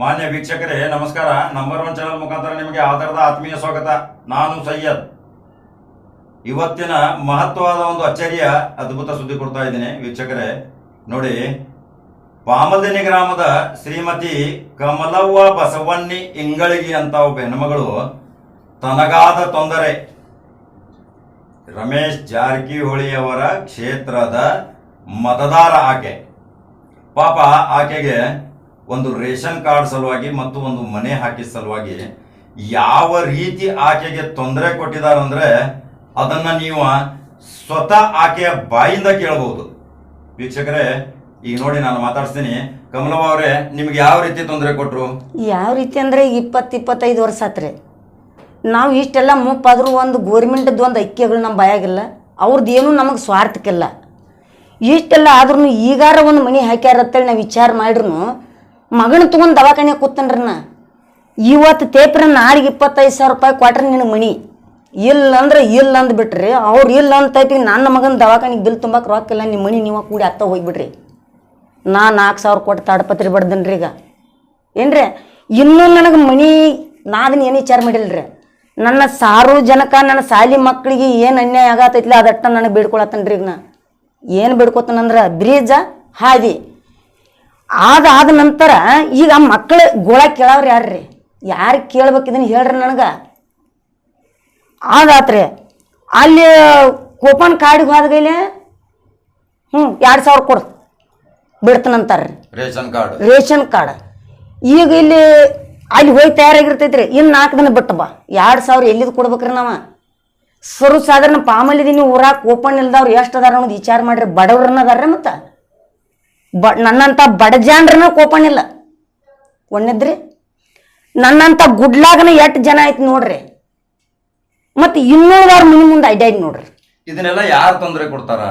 ಮಾನ್ಯ ವೀಕ್ಷಕರೇ, ನಮಸ್ಕಾರ. ನಂಬರ್ ಒನ್ ಚಾನಲ್ ಮುಖಾಂತರ ನಿಮಗೆ ಆಧಾರದ ಆತ್ಮೀಯ ಸ್ವಾಗತ. ನಾನು ಸಯ್ಯದ್ ಇವತ್ತಿನ ಮಹತ್ವವಾದ ಒಂದು ಅಚ್ಚರಿಯ ಅದ್ಭುತ ಸುದ್ದಿ ಕೊಡ್ತಾ ಇದ್ದೀನಿ ವೀಕ್ಷಕರೇ. ನೋಡಿ ಪಾಮಲ್ದಿನಿ ಗ್ರಾಮದ ಶ್ರೀಮತಿ ಕಮಲವ್ವ ಬಸವಣ್ಣಿ ಇಂಗಳಿಗಿ ಅಂತ ಒಬ್ಬ ಹೆಣ್ಮಗಳು ತನಗಾದ ತೊಂದರೆ. ರಮೇಶ್ ಜಾರಕಿಹೊಳಿಯವರ ಕ್ಷೇತ್ರದ ಮತದಾರ ಆಕೆ. ಪಾಪ ಆಕೆಗೆ ಒಂದು ರೇಷನ್ ಕಾರ್ಡ್ ಸಲುವಾಗಿ ಮತ್ತು ಒಂದು ಮನೆ ಹಾಕಿದ ಸಲುವಾಗಿ ಯಾವ ರೀತಿ ಆಕೆಗೆ ತೊಂದರೆ ಕೊಟ್ಟಿದಾರಂದ್ರೆ ಅದನ್ನ ನೀವು ಸ್ವತಃ ಆಕೆಯ ಬಾಯಿಂದ ಕೇಳಬಹುದು ವೀಕ್ಷಕರೇ, ಈಗ ನೋಡಿ ನಾನು ಮಾತಾಡ್ತೀನಿ ಕಮಲವ್ವ ಅವರೇ, ನಿಮ್ಗೆ ಯಾವ ರೀತಿ ತೊಂದರೆ ಕೊಟ್ಟರು ಯಾವ ರೀತಿ ಅಂದರೆ ಇಪ್ಪತ್ತು ಇಪ್ಪತ್ತೈದು ವರ್ಷ ಆತ್ರಿ. ನಾವು ಇಷ್ಟೆಲ್ಲ ಮುಪ್ಪಾದ್ರೂ ಒಂದು ಗೋರ್ಮೆಂಟದ್ದು ಒಂದು ಐಕ್ಯಗಳು ನಮ್ಮ ಬಾಯಾಗಿಲ್ಲ. ಅವ್ರದ್ದು ಏನೂ ನಮಗೆ ಸ್ವಾರ್ಥಕ್ಕಿಲ್ಲ. ಇಷ್ಟೆಲ್ಲ ಆದ್ರೂ ಈಗಾರ ಒಂದು ಮನೆ ಹಾಕ್ಯಾರ ಅಂತೇಳಿ ನಾವು ವಿಚಾರ ಮಾಡ್ರು ಮಗನ ತೊಗೊಂಡು ದವಾಖಾನೆ ಕೂತನ್ರಿ ನಾ ಇವತ್ತು ತೇಪ್ರ ನಾಳೆಗೆ ಇಪ್ಪತ್ತೈದು ಸಾವಿರ ರೂಪಾಯಿ ಕೊಟ್ರೆ ನಿನ್ನ ಮಣಿ ಇಲ್ಲ ಅಂದ್ರೆ ಇಲ್ಲ ಅಂದ್ಬಿಟ್ರಿ. ಅವ್ರು ಇಲ್ಲ ಅಂತ ಟೈಪಿಗೆ ನನ್ನ ಮಗನ ದವಾಖಾನಿಗೆ ಬಿಲ್ ತುಂಬಕ್ಕೆ ರೊಕ್ಕಿಲ್ಲ ನಿಮ್ಮ ಮನಿ ನೀವು ಕೂಡಿ ಅತ್ತ ಹೋಗ್ಬಿಡ್ರಿ. ನಾ ನಾಲ್ಕು ಸಾವಿರ ಕೊಟ್ಟು ತಾಡಪತ್ರಿ ಬಡ್ದನ್ರಿ ಈಗ. ಏನ್ರಿ, ಇನ್ನೂ ನನಗೆ ಮನಿ ನಾನು ಅದನ್ನ ಏನು ವಿಚಾರ ಮಾಡಿಲ್ರಿ. ನನ್ನ ಸಾರ್ವಜನಿಕ ನನ್ನ ಸಾಲಿ ಮಕ್ಕಳಿಗೆ ಏನು ಅನ್ಯಾಯ ಆಗತೈತಿಲ್ಲ ಅದಟ್ಟ ನನಗೆ ಬೇಡ್ಕೊಳತ್ತನ್ರಿ ಈಗ ನಾ. ಏನು ಬೇಡ್ಕೊತಾನಂದ್ರೆ, ಬ್ರೀಜ, ಹಾದಿ. ಅದಾದ ನಂತರ ಈಗ ಮಕ್ಕಳು ಗೋಳ ಕೇಳವ್ರು ಯಾರ್ರಿ? ಯಾರು ಕೇಳ್ಬೇಕು ಇದನ್ನ ಹೇಳ್ರಿ ನನಗೆ. ಅದಾತ್ರಿ ಅಲ್ಲಿ ಕೂಪನ್ ಕಾರ್ಡಿಗೆ ಹೋದ್ಗೈಲೆ ಹ್ಞೂ ಎರಡು ಸಾವಿರ ಕೊಡು. ಬಿಡ್ತನಂತಾರ್ರಿ ರೇಷನ್ ಕಾರ್ಡ್. Ration card. ಈಗ ಇಲ್ಲಿ ಅಲ್ಲಿ ಹೋಗಿ ತಯಾರಾಗಿರ್ತೈತ್ರಿ. ಇನ್ನು ನಾಲ್ಕು ದಿನ ಬಿಟ್ಟು ಬಾ. ಎರಡು ಸಾವಿರ ಎಲ್ಲಿದು ಕೊಡ್ಬೇಕ್ರಿ ನಾವು? ಸರ್ವ ಸಾಧಾರಣ ಪಾಮಲ್ಲಿದ್ದೀನಿ ಊರಾಗ ಓಪನ್ ಇಲ್ದವ್ರು ಎಷ್ಟು ಅದಾರ ಅನ್ನೋದು ವಿಚಾರ ಮಾಡ್ರಿ. ಬಡವ್ರನ್ನ ಅದಾರ ಮತ್ತು? ಬ ನನ್ನಂಥ ಬಡ ಜಾನ್ರನ್ನ ಕೋಪಣಿಲ್ಲ ಒಂದದ್ರಿ ನನ್ನಂಥ ಗುಡ್ಲಾಗನ ಎಷ್ಟು ಜನ ಆಯ್ತು ನೋಡ್ರಿ. ಮತ್ತೆ ಇನ್ನೂರಾರು ಮನಿ ಮುಂದೆ ಅಡ್ಡಾಡಿ ನೋಡ್ರಿ. ಇದನ್ನೆಲ್ಲ ಯಾರು ತೊಂದರೆ ಕೊಡ್ತಾರ?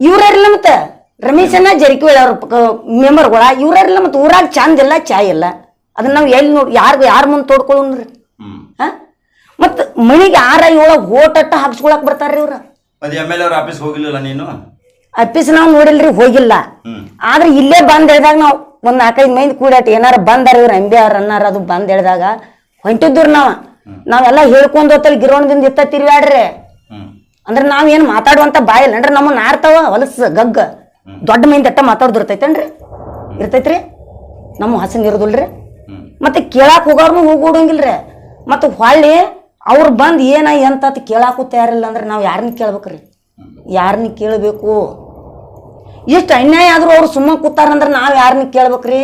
ಇವ್ರಿಲ್ಲ ಮತ್ತೆ ರಮೇಶನ ಜಾರಕಿಹೊಳಿ ಅವ್ರ ಮೆಂಬರ್ಗಳ ಇವ್ರಿಲ್ಲ ಮತ್ತೆ ಊರಾಗ ಚಂದ ಇಲ್ಲ ಚಾಯ್ ಇಲ್ಲ. ಅದನ್ನ ನಾವು ಎಲ್ಲಿ ನೋಡಿ ಯಾರು ಯಾರ ಮುಂದೆ ತೋಡ್ಕೊಳ್ಳೋನ್ರಿ ಹಾ? ಮತ್ತೆ ಮನಿಗೆ ಆರ ಏಳ ಓಟಟ್ಟ ಹಾಕ್ಸ್ಕೊಳಕ್ ಬರ್ತಾರ್ರಿ ಇವ್ರ. ಅದು ಎಂ ಎಲ್ ಅವ್ರ ಆಫೀಸ್ ಹೋಗಿಲ್ಲ ನೀನು? ಅಪ್ಪಿಸ್ ನಾವು ನೋಡಿಲ್ರಿ ಹೋಗಿಲ್ಲ. ಆದ್ರೆ ಇಲ್ಲೇ ಬಂದ್ ಹೇಳಿದಾಗ ನಾವು ಒಂದ್ ನಾಲ್ಕೈದು ಮೈಂದ್ ಕೂಡಾಟ ಏನಾರ ಬಂದಾರ ಇವ್ರ ಅಂಬಿ ಅವ್ರ ಅನ್ನಾರ ಅದು ಬಂದ್ ಹೇಳಿದಾಗ ಹೊಂಟಿದ್ರು ನಾವ. ನಾವೆಲ್ಲ ಹೇಳ್ಕೊಂಡ್ ಹೋತಲ್ ಗಿರೋಣದಿಂದ ಇತ್ತ ತಿರ್ಗಾಡ್ರಿ. ಅಂದ್ರೆ ನಾವ್ ಏನ್ ಮಾತಾಡುವಂತ ಬಾಯಿಲ್ಲ ಅಂದ್ರೆ ನಮ್ಮ ನಾರ್ತಾವ ಹೊಲಸ ಗಗ್ಗ ದೊಡ್ಡ ಮಂದಿ ಅಟ್ಟ ಮಾತಾಡ್ದಿರ್ತೈತೇನ್ರಿ? ಇರ್ತೈತ್ರಿ? ನಮ್ಮ ಹಸನ್ ಇರೋದಿಲ್ರಿ? ಮತ್ತೆ ಕೇಳಾಕ್ ಹೋಗೋರ್ನು ಹೋಗೋಡಂಗಿಲ್ರಿ ಮತ್ತೆ ಹೊಳ್ಳಿ ಅವ್ರು ಬಂದು ಏನ ಎಂತ ಕೇಳಾಕು ತಯಾರಿಲ್ಲ ಅಂದ್ರೆ ನಾವು ಯಾರನ್ನ ಕೇಳ್ಬೇಕ್ರಿ? ಯಾರನ್ನ ಕೇಳಬೇಕು? ಎಷ್ಟು ಅನ್ಯಾಯ ಆದ್ರೂ ಅವ್ರು ಸುಮ್ಮನೆ ಕೂತಾರಂದ್ರೆ ನಾವು ಯಾರನ್ನ ಕೇಳ್ಬೇಕ್ರಿ?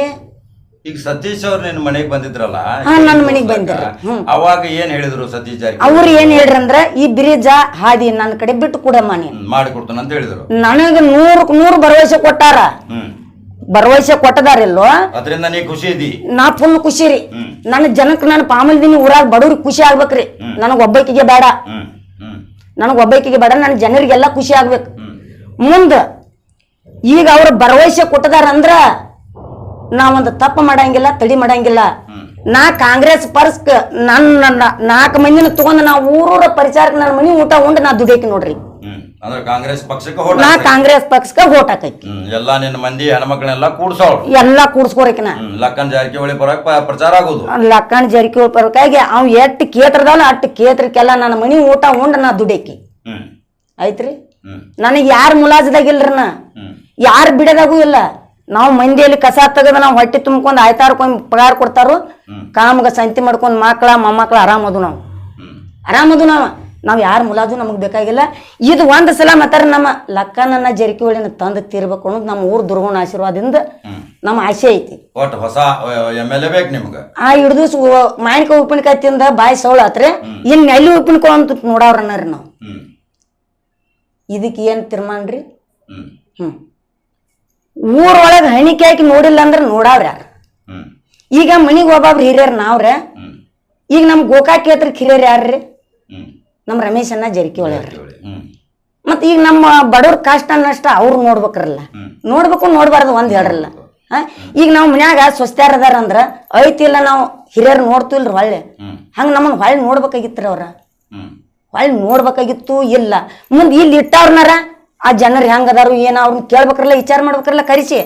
ಈಗ ಸತೀಶ್ ಅವ್ರು ನಿನ್ನ ಮನೆಗೆ ಬಂದಿದ್ರಲ್ಲ ಹಾ, ನನ್ನ ಮನೆಗ್ ಬಂದಿದ್ರು. ಹ್ಮ್. ಅವಾಗ ಏನ್ ಹೇಳಿದ್ರು ಸತೀಶ್ ಜಾರಕಿಹೊಳಿ? ಅವ್ರು ಏನ್ ಹೇಳ್ರಿ ಅಂದ್ರ ಈ ಬ್ರಿಜ ಹಾದಿ ನನ್ನ ಕಡೆ ಬಿಟ್ಟು ಕೂಡ ಮನೆ ಹ್ಮ್, ಮಾಡಿಕೊಡ್ತಾನ ಅಂತ ಹೇಳಿದ್ರು. ನನಗೆ ನೂರಕ್ಕೆ ನೂರು ಭರವಸೆ ಕೊಟ್ಟಾರ. ಹ್ಮ್. ಭರವಸೆ ಕೊಟ್ಟದಾರಿಲ್ಲೋ? ಅದರಿಂದ ನೀ ಖುಷಿ ಇದಿ. ನಾ ಫುಲ್ ಖುಷಿ ರೀ. ಹ್ಮ್. ನನ್ನ ಜನಕ್ಕೆ ನಾನು ಪಾಮಲ್ದಿನಿ ಊರಾಗ ಬಡವ್ರಿಗೆ ಖುಷಿ ಆಗ್ಬೇಕ್ರಿ. ನನಗೆ ಒಬ್ಬಾಕಿಗೆ ಬೇಡ. ಹ್ಮ್. ನನಗೆ ಒಬ್ಬಾಕಿಗೆ ಬೇಡ ನನ್ನ ಜನರಿಗೆಲ್ಲ ಖುಷಿ ಆಗ್ಬೇಕು. ಮುಂದೆ ಈಗ ಅವ್ರ ಭರವಸೆ ಕೊಟ್ಟದಾರ ಅಂದ್ರ ನಾವೊಂದು ತಪ್ಪು ಮಾಡಂಗಿಲ್ಲ, ತಡಿ ಮಾಡಂಗಿಲ್ಲ. ನಾ ಕಾಂಗ್ರೆಸ್ ಪರ್ಸ್ಕ್ ನನ್ನ ನಾಲ್ಕು ಮಂದಿನ ತಗೊಂಡು ನಾ ಊರೂರ ಪರಿಚಾರಕ್ಕೆ ನನ್ನ ಮನಿ ಊಟ ಉಂಡು ನಾ ದುಡಿಯಕ್ಕೆ ನೋಡ್ರಿ. ಅಂದ್ರೆ ಕಾಂಗ್ರೆಸ್ ಪಕ್ಷಕ್ಕೆ ಹೋಟ್ ನಾ ಕಾಂಗ್ರೆಸ್ ಪಕ್ಷಕ್ಕೆ ಓಟ್ ಹಾಕೈತಿ. ಎಲ್ಲ ನಿನ್ನ ಮಂದಿ ಹೆಣ್ಮಕ್ಳನ್ನೆಲ್ಲ ಕೂಡ್ಸೋಳು. ಎಲ್ಲ ಕೂಡ್ಸ್ಕೋರಿಕಿನ. ಲಕ್ಕನ್ ಜಾರಕಿಹೊಳಿ ಬರಕ್ ಪ- ಪ್ರಚಾರ ಆಗೋದು. ಲಕ್ಕಣ್ ಜಾರಕಿಹೊಳಿ ಬರ್ಬೇಕಾಗಿ ಅವ್ ಎಟ್ಟು ಕೇತ್ರದಲ್ಲ ಅಟ್ಟು ಕೇತ್ರಕ್ಕೆಲ್ಲ ನನ್ನ ಮನಿ ಊಟ ಉಂಡ್ ನಾ ದುಡಿಯಕ್ಕೆ ಹ್ಮ್. ಐತ್ರಿ ಹ್ಮ್. ನನಗೆ ಯಾರು ಮುಲಾಜದಾಗಿಲ್ರಿ ನಾ ಹ್ಮ್. ಯಾರು ಬಿಡದಾಗೂ ಇಲ್ಲ. ನಾವು ಮಂದಿಯಲ್ಲಿ ಕಸ ತೆಗೆದು ನಾವು ಹೊಟ್ಟೆ ತುಂಬ್ಕೊಂಡು ಆಯ್ತಾರ್ಕೊಂಡು ಪಗಾರ ಕೊಡ್ತಾರೋ ಕಾಮಗ ಸಂತಿ ಮಾಡ್ಕೊಂಡು ಮಕ್ಕಳ ಮೊಮ್ಮಕ್ಳು ಆರಾಮದು ನಾವು. ಹ್ಮ್. ಆರಾಮದು ನಾವು. ನಾವು ಯಾರ ಮುಲಾಜು ನಮಗೆ ಬೇಕಾಗಿಲ್ಲ. ಇದು ಒಂದು ಸಲ ಮಾತಾರ ನಮ್ಮ ಲಕ್ಕನನ್ನ ಜರಿಕಿಹೊಳಿನ ತಂದು ತೀರ್ಬೇಕು ಅನ್ನೋದು ನಮ್ಮ ಊರು ದುರ್ಗುಣ ಆಶೀರ್ವಾದದಿಂದ ನಮ್ಮ ಆಸೆ ಐತಿ. ಒಟ್ಟು ಹೊಸ ಎಂ ಎಲ್ ಎ ಬೇಕು ನಿಮ್ಗೆ? ಆ ಹಿಡ್ದು ಮಾವಿನಕಾಯಿ ಉಪ್ಪಿನಕಾಯಿ ತಿಂದ ಬಾಯಿ ಸೌಳಾತ್ರೆ ಇನ್ನು ಎಲ್ಲಿ ಉಪ್ಪಿನಕಾಯಿ ಅಂತ ನೋಡವ್ರನ್ನರಿ ನಾವು. ಇದಕ್ಕೆ ಏನು ತೀರ್ಮಾನ ರೀ? ಹ್ಮ್. ಹ್ಞೂ ಊರೊಳಗೆ ಹಣಿಕೆ ಹಾಕಿ ನೋಡಿಲ್ಲ ಅಂದ್ರೆ ನೋಡಾವ್ರ ಯಾರು? ಈಗ ಮನಿಗೆ ಒಬ್ಬೊಬ್ರು ಹಿರಿಯರ್ ನಾವ್ರೆ ಈಗ ನಮ್ಮ ಗೋಕಾಕ್ ಕ್ಷೇತ್ರಕ್ಕೆ ಹಿರಿಯರ್ ಯಾರ್ರಿ? ನಮ್ಮ ರಮೇಶಣ್ಣ ಜರ್ಕಿ ಜಾರಕಿಹೊಳಿ. ಮತ್ತೆ ಈಗ ನಮ್ಮ ಬಡವ್ರ ಕಷ್ಟ ನಷ್ಟ ಅವ್ರು ನೋಡ್ಬೇಕ್ರಲ್ಲ. ನೋಡ್ಬೇಕು ನೋಡ್ಬಾರ್ದು ಒಂದ್ ಹೇಳ್ರಲ್ಲ. ಈಗ ನಾವು ಮನ್ಯಾಗ ಸ್ವಸ್ಥ್ಯಾರ ಅದಾರ ಅಂದ್ರ ಐತಿಲ್ಲ ನಾವು ಹಿರಿಯರ್ ನೋಡ್ತಿಲ್ರಿ ಹೊಳ್ಳೆ. ಹಂಗ ನಮ್ಮನ್ನ ಹೊಳ್ಳಿ ನೋಡ್ಬೇಕಾಗಿತ್ರಿ ಅವ್ರ. ಹೊಳ್ಳಿ ನೋಡ್ಬೇಕಾಗಿತ್ತು ಇಲ್ಲ. ಮುಂದೆ ಇಲ್ಲಿ ಇಟ್ಟವ್ರನಾರ ಆ ಜನರು ಹೆಂಗ್ ಅದಾರು ಏನ ಅವ್ರನ್ನ ಕೇಳ್ಬೇಕ್ರಲ್ಲ ವಿಚಾರ ಮಾಡ್ಬೇಕ್ರಲ್ಲ ಕರಿಸಿ.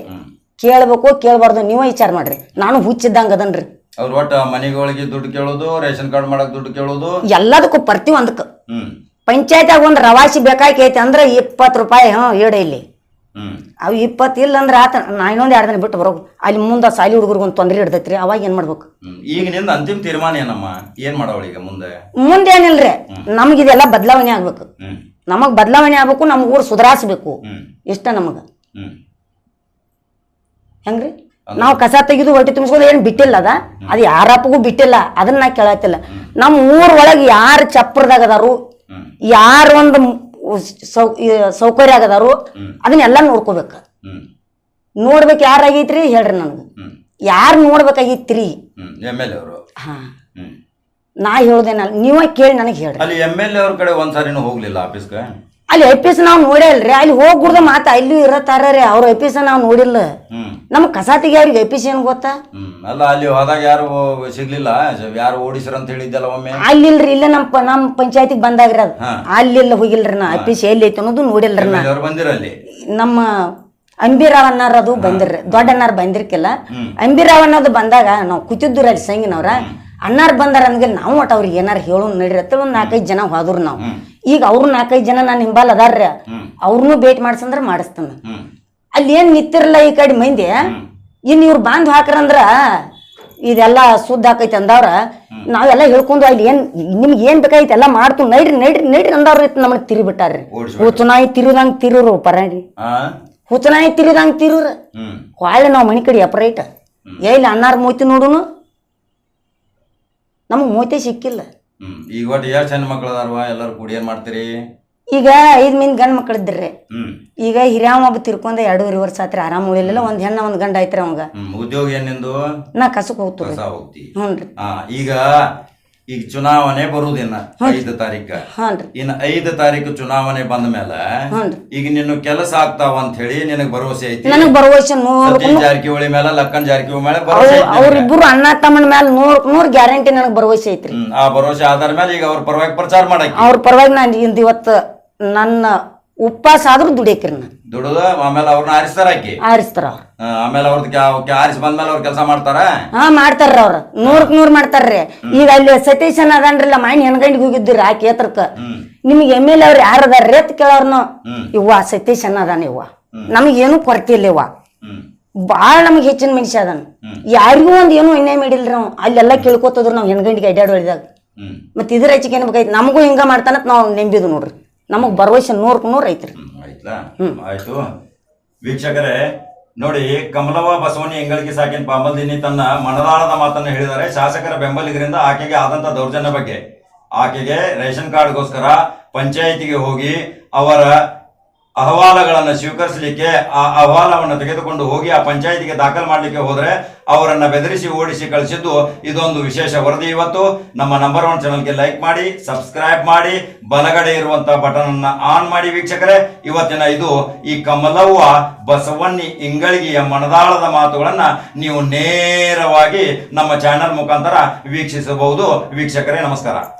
ಕೇಳ್ಬೇಕು ಕೇಳ್ಬಾರ್ದು ನೀವೇ ವಿಚಾರ ಮಾಡ್ರಿ. ನಾನು ಹುಚ್ಚಿದ್ದಂಗೆ ಅದನ್ರಿ. ಅವ್ರು ಒಟ್ಟ ಮನೆಗಳಿಗೆ ದುಡ್ಡು ಕೇಳೋದು ರೇಷನ್ ಕಾರ್ಡ್ ಮಾಡಕ್ ದುಡ್ಡು ಕೇಳೋದು. ಎಲ್ಲದಕ್ಕೂ ಪ್ರತಿ ಒಂದಕ್ಕೆ ಹ್ಮ್. ಪಂಚಾಯತ್ಯಾಗ ಒಂದು ರವಾಸಿ ಬೇಕಾಕೈತಿ ಅಂದ್ರೆ ಇಪ್ಪತ್ತು ರೂಪಾಯಿ ಹ್ಞೂ ಏಡ ಇಲ್ಲಿ. ಹ್ಮ್. ಅವು ಇಪ್ಪತ್ತು ಇಲ್ಲ ಅಂದ್ರೆ ಆತ ನಾ ಇನ್ನೊಂದು ಎರಡು ದಿನ ಬಿಟ್ಟು ಬರೋದು ಅಲ್ಲಿ ಮುಂದೆ ಸಾಲಿ ಹುಡುಗರಿಗೆ ಒಂದು ತೊಂದರೆ ಹಿಡ್ದೈತ್ರಿ ಅವಾಗ ಏನು ಮಾಡ್ಬೇಕು? ಹ್ಮ್. ಈಗ ನಿಂದ ಅಂತಿಮ ತೀರ್ಮಾನ ಏನಮ್ಮ? ಏನ್ ಮಾಡವಳು ಈಗ ಮುಂದೆ? ಮುಂದೆ ಏನಿಲ್ರಿ ನಮ್ಗೆ ಇದೆಲ್ಲ ಬದಲಾವಣೆ ಆಗ್ಬೇಕು. ಹ್ಮ್. ನಮಗೆ ಬದಲಾವಣೆ ಆಗ್ಬೇಕು ನಮ್ಮ ಊರು ಸುಧಾರಿಸ್ಬೇಕು. ಹ್ಮ್. ಇಷ್ಟ ನಮಗೆ. ಹ್ಮ್. ಹೆಂಗ್ರಿ? ನಾವು ಕಸ ತೆಗೆದು ಹೊಟ್ಟೆ ತುಂಬಿಸ್ಕೊಂಡು ಏನು ಬಿಟ್ಟಿಲ್ಲ ಅದ? ಅದು ಯಾರಪ್ಪಗೂ ಬಿಟ್ಟಿಲ್ಲ. ಅದನ್ನ ನಾ ಕೇಳತ್ತಿಲ್ಲ. ನಮ್ಮ ಊರೊಳಗೆ ಒಳಗೆ ಯಾರು ಚಪ್ಪರದಾಗ ಅದಾರು? ಯಾರು ಒಂದು ಸೌ ಸೌಕರ್ಯ ಆಗದಾರು. ಅದನ್ನೆಲ್ಲ ನೋಡ್ಕೋಬೇಕು. ನೋಡ್ಬೇಕು ಯಾರಾಗೈತ್ರಿ ಹೇಳ್ರಿ ನನಗೆ. ಯಾರು ನೋಡ್ಬೇಕಾಗಿತ್ರಿ? ಎಂ ಎಲ್ ಅವರು. ನಾ ಹೇಳ್ದೇನಲ್ಲ ನೀವ ಕೇಳಿ ನನಗೆ ಹೇಳ್ರಿ. ಅಲ್ಲಿ ಎಂ ಎಲ್ ಅವ್ರ ಕಡೆ ಒಂದ್ಸಾರಿನೂ ಹೋಗ್ಲಿಲ್ಲ ಆಫೀಸ್ಗೆ? ಅಲ್ಲಿ ಎಪಿಸ್ ನಾವು ನೋಡೇ ಅಲ್ಲಿ ಹೋಗ್ಬಿಡ್ದ ಮಾತ ಅಲ್ಲಿ ಇರತ್ತಾರ ರೀ ಅವ್ರ ಎಪಿಸ್ ನಾವು ನೋಡಿಲ್ಲ. ಹ್ಮ್. ನಮ್ಮ ಕಸ ತೆಗಿಯವ್ರಿಗೆ ಎಪಿಸ್ ಏನ್ ಗೊತ್ತಾ? ಹ್ಮ್. ಅಲ್ಲ ಅಲ್ಲಿ ಹೋದಾಗ ಯಾರು ಸಿಗ್ಲಿಲ್ಲ? ಯಾರು ಓಡಿಸ್ರ ಅಂತ ಹೇಳಿದ್ದಲ್ಲ ಒಮ್ಮೆ? ಅಲ್ಲಿಲ್ರಿ ಇಲ್ಲ ನಮ್ಮ ಪ- ನಮ್ಮ ಪಂಚಾಯತಿಗೆ ಬಂದಾಗ್ರಿ ಅದು. ಹಾ. ಅಲ್ಲಿಲ್ಲ ಹೋಗಿಲ್ರಿ ನಾ ಎಪಿಸ್ ಎಲ್ಲಿ ಐತಿ ಅನ್ನೋದು ನೋಡಿಲ್ರಿ ನಾ. ಅವ್ರು ನಮ್ಮ ಅಂಬಿರಾವ್ ಅನ್ನಾರದು ಬಂದಿರ್ರಿ ದೊಡ್ಡ ಅನ್ನಾರ್ ಬಂದಿರ್ಕಿಲ್ಲ. ಅಂಬಿರಾವ್ ಅನ್ನೋದು ಬಂದಾಗ ನಾವು ಕೂತಿದ್ದು ಅಲ್ಲಿ ಸಂಗಿನವ್ರ. ಅನ್ನಾರ್ ಬಂದಾರ ಅಂದ್ರೆ ನಾವು ಒಟ್ಟು ಅವ್ರಿಗೆ ಏನಾರು ಹೇಳು ನಡಿರತ್ತೆ ಒಂದು ನಾಲ್ಕೈದು ಜನ ಹೋದ್ರು ನಾವು. ಈಗ ಅವ್ರು ನಾಲ್ಕೈದು ಜನ ನಾನು ಹಿಂಬಾಲ್ ಅದಾರ್ರ. ಅವ್ರನ್ನು ಭೇಟಿ ಮಾಡ್ಸಂದ್ರೆ ಮಾಡಿಸ್ತಾನ. ಅಲ್ಲಿ ಏನು ನಿಂತಿರಲ್ಲ ಈ ಕಡೆ ಮಂದಿ? ಇನ್ನು ಇವ್ರು ಬಾಂಧ ಹಾಕ್ರಂದ್ರ ಇದೆಲ್ಲ ಸುದ್ದ ಆಕೈತಿ ಅಂದವ್ರ. ನಾವೆಲ್ಲ ಹೇಳ್ಕೊಂಡು ಅಲ್ಲಿ ಏನ್ ನಿಮ್ಗೆ ಏನ್ ಬೇಕಾಯ್ತು ಎಲ್ಲ ಮಾಡ್ತು ನೈಡ್ರಿ ನೈಡ್ರಿ ನೈಡ್ರಿ ಅಂದವ್ರ ನಮಗೆ ತಿರುಬಿಟ್ಟಾರ್ರಿ. ಓಡಿಸ್ಬಿಟ್ರು. ಹುಚ್ಚನಾಯಿ ತಿರುದಂಗ್ ತಿರುರು ಪರಾಣಿ ಹುಚ್ಚನಾಯಿ ತಿರುದಂಗ್ ತಿರುರು. ಹೊಳ್ಳೆ ಹೊಳ್ಳಿ ನಾವು ಮಣಿಕಡಿ ಕಡೆ ಅಪರೈಟ್ ಎಲ್ಲಿ ಅನ್ನಾರ ಮೂತಿ ನೋಡುನು? ನಮಗೆ ಮೂತೆ ಸಿಕ್ಕಿಲ್ಲ. ಹ್ಮ್ ಈಗ ಒಟ್ಟು ಎಷ್ಟು ಹೆಣ್ಣು ಮಕ್ಳು ಅದಾರವ ಎಲ್ಲರೂ ಕೂಡಿ ಏನ್ ಮಾಡ್ತೀರಿ? ಈಗ ಐದ್ ಮಂದಿ ಗಂಡು ಮಕ್ಳಿದ್ರಿ. ಹ್ಮ್. ಈಗ ಹಿರಿಯವ ಒಬ್ಬ ತಿರ್ಕೊಂಡ ಎರಡೂವರೆ ವರ್ಷ ಆತ್ರಿ ಆರಾಮ ಉಳಿಲಿಲ್ಲ ಒಂದ್ ಹೆಣ್ಣ ಒಂದ್ ಗಂಡ ಐತ್ರಿ ಅವಂಗ. ಹ್ಮ್ ಉದ್ಯೋಗ ಏನಿಂದು ನಿಂದು? ನಾ ಕಸಕ್ ಹೋಗ್ತೀವಿ ಕಸ ಹೋಗ್ತಿ. ಹ್ಞೂನ್ರಿ. ಆ ಈಗ ಈಗ ಚುನಾವಣೆ ಬರುದಿನ್ನ ಐದು ತಾರೀಕ. ಇನ್ನ ಐದು ತಾರೀಕು ಚುನಾವಣೆ ಬಂದ ಮೇಲೆ ಈಗ ನಿನ್ನ ಕೆಲಸ ಆಗ್ತಾವ ಅಂತ ಹೇಳಿ ನಿನಗ್ ಭರವಸೆ ಐತಿ? ನನಗ್ ಸತೀಶ್ ಜಾರಕಿಹೊಳಿ ಮೇಲೆ ಲಕ್ಕನ್ ಜಾರಕಿಹೊಳಿ ಮೇಲೆ ಭರವಸೆ ಐತಿ ಅವ್ರಿಬ್ರು ಅಣ್ಣ ತಮ್ಮನ ಮೇಲೆ ನೂರ್ ನೂರ್ ಗ್ಯಾರಂಟಿ ನನಗ್ ಭರವಸೆ ಐತ್ರಿ. ಆ ಭರವಸೆ ಆಧಾರ ಮೇಲೆ ಈಗ ಅವ್ರ ಪರವಾಗಿ ಪ್ರಚಾರ ಮಾಡಕ್ಕೆ? ಅವ್ರ ಪರವಾಗಿ ನಾನು ಇಂದ ಇವತ್ತು ನನ್ನ ಉಪವಾಸ ಆದ್ರೂ ದುಡಿಯಕ್ರಿ ನಾನು ದುಡಿದ ಆಮೇಲೆ ಅವ್ರನ್ನ ಆರಿಸ್ತಾರ ಆಕಿ. ಆರಿಸ್ತಾರ ಅವ್ರು. ಆ, ಆಮೇಲೆ ಅವ್ರದ್ದು ಆರಿಸಿ ಬಂದ್ಮೇಲೆ ಅವ್ರ ಕೆಲಸ ಮಾಡ್ತಾರ? ಹಾ ಮಾಡ್ತಾರ್ರಿ ಅವ್ರ. ನೂರಕ್ ನೂರ್ ಮಾಡ್ತಾರ್ರಿ. ಈಗ ಅಲ್ಲಿ ಸತೀಶನ್ ಅದನ್ರಲ್ಲ ಮಾಯಿನ ಹೆಣ್ಗಂಡಿಗೆ ಹೋಗಿದ್ದಿರಿ ಆ ಕೇತ್ರಕ್ಕ ಹ್ಮ್. ನಿಮ್ಗೆ ಎಂ ಎಲ್ ಅವ್ರು ಯಾರು ಅದಾರ ಅಂತ ಕೇಳೋರ್ನು. ಹ್ಮ್. ಇವ್ವ ಸತೀಶನ್ ಅದಾನ ಇವ್ವ ನಮಗೇನು ಕೊರತೆ ಇಲ್ಲ ಇವ್ವ ಬಾಳ ಭಾಳ ನಮಗೆ ಹೆಚ್ಚಿನ ಮನುಷ್ಯ ಅದಾನ. ಯಾರಿಗೂ ಒಂದು ಏನು ಅನ್ಯಾಯ ಮಾಡಿಲ್ರಿ ನಾವು ಅಲ್ಲೆಲ್ಲ ಕೇಳ್ಕೊತದ್ರು ನಾವು ಹೆಣ್ಗಂಡಿಗೆ ಅಡ್ಡಾಡ್ ಹೊಳಿದಾಗ ಹ್ಮ್. ಮತ್ತೆ ಇದ್ರ ಹೆಚ್ಚಿಗೆ ಏನ್ಬೇಕಾಯ್ತು ನಮಗೂ ಹಿಂಗ ಮಾಡ್ತಾನಂತ ನಾವು ನೆಂಬಿದು ನೋಡ್ರಿ. ನಮಗ್ ಭರವಸೆ ನೂರಕ್ಕೆ ನೂರು ಐತ್ರಿ. ಆಯ್ತಾ ಆಯ್ತು. ವೀಕ್ಷಕರೇ ನೋಡಿ ಕಮಲವ ಬಸವನಿ ಎಂಗಳಿಗೆ ಸಾಕಿನ ಪಾಮಲ್ದಿನಿ ತನ್ನ ಮನದಾಳದ ಮಾತನ್ನು ಹೇಳಿದರೆ. ಶಾಸಕರ ಬೆಂಬಲಿಗರಿಂದ ಆಕೆಗೆ ಆದಂತ ದೌರ್ಜನ್ಯ ಬಗ್ಗೆ. ಆಕೆಗೆ ರೇಷನ್ ಕಾರ್ಡ್ಗೋಸ್ಕರ ಪಂಚಾಯಿತಿಗೆ ಹೋಗಿ ಅವರ ಅಹವಾಲಗಳನ್ನು ಸ್ವೀಕರಿಸಲಿಕ್ಕೆ ಆ ಅಹವಾಲವನ್ನು ತೆಗೆದುಕೊಂಡು ಹೋಗಿ ಆ ಪಂಚಾಯಿತಿಗೆ ದಾಖಲು ಮಾಡಲಿಕ್ಕೆ ಹೋದರೆ ಅವರನ್ನ ಬೆದರಿಸಿ ಓಡಿಸಿ ಕಳಿಸಿದ್ದು ಇದೊಂದು ವಿಶೇಷ ವರದಿ ಇವತ್ತು. ನಮ್ಮ ನಂಬರ್ ಒನ್ ಚಾನಲ್ಗೆ ಲೈಕ್ ಮಾಡಿ ಸಬ್ಸ್ಕ್ರೈಬ್ ಮಾಡಿ, ಬಲಗಡೆ ಇರುವಂತಹ ಬಟನ್ ಅನ್ನ ಆನ್ ಮಾಡಿ ವೀಕ್ಷಕರೇ. ಇವತ್ತಿನ ಇದು ಈ ಕಮಲವ್ವ ಬಸವಣ್ಣಿ ಇಂಗಳಿಗೆಯ ಮನದಾಳದ ಮಾತುಗಳನ್ನ ನೀವು ನೇರವಾಗಿ ನಮ್ಮ ಚಾನಲ್ ಮುಖಾಂತರ ವೀಕ್ಷಿಸಬಹುದು. ವೀಕ್ಷಕರೇ, ನಮಸ್ಕಾರ.